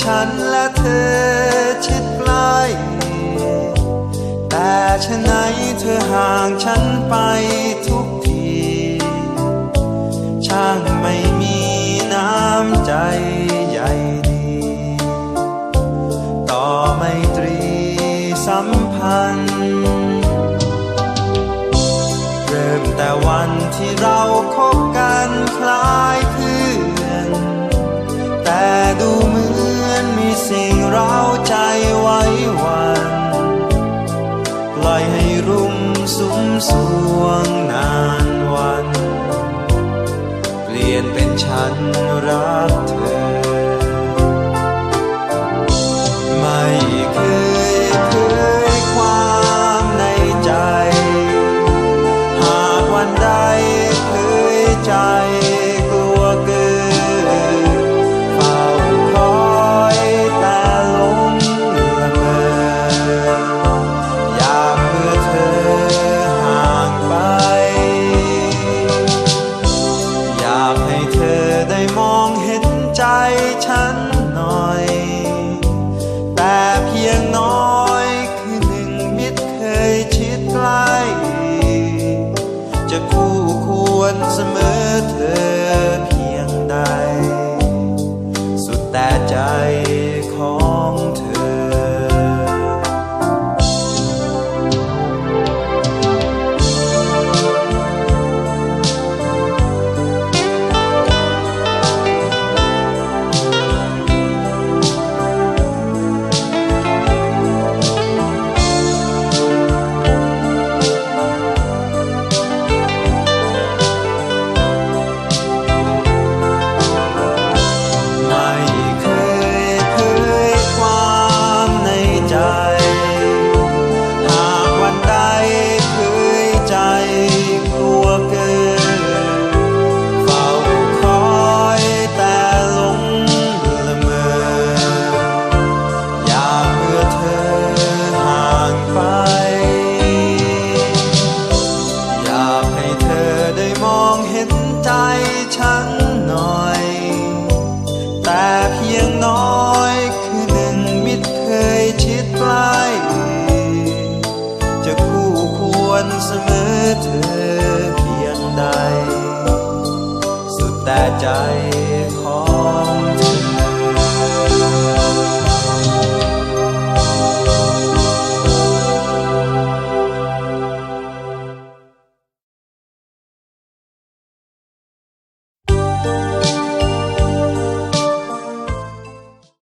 ฉันและเธอชิดใกล้แต่ฉะไหนเธอห่างฉันไปทุกที ช่างไม่มีน้ำใจใหญ่ดี ต่อไมตรีสัมพันธ์ เริ่มแต่วันที่เรา สวงนานวัน เปลี่ยนเป็นฉันรักเธอ ไม่เคยเคยความในใจ หากวันใดเคยใจ ฉันหน่อย แต่เพียงน้อยคือหนึ่งมิตรเคยชิดใกล้จะคู่ควรเสมอเธอเพียงใด สุดแต่ใจของ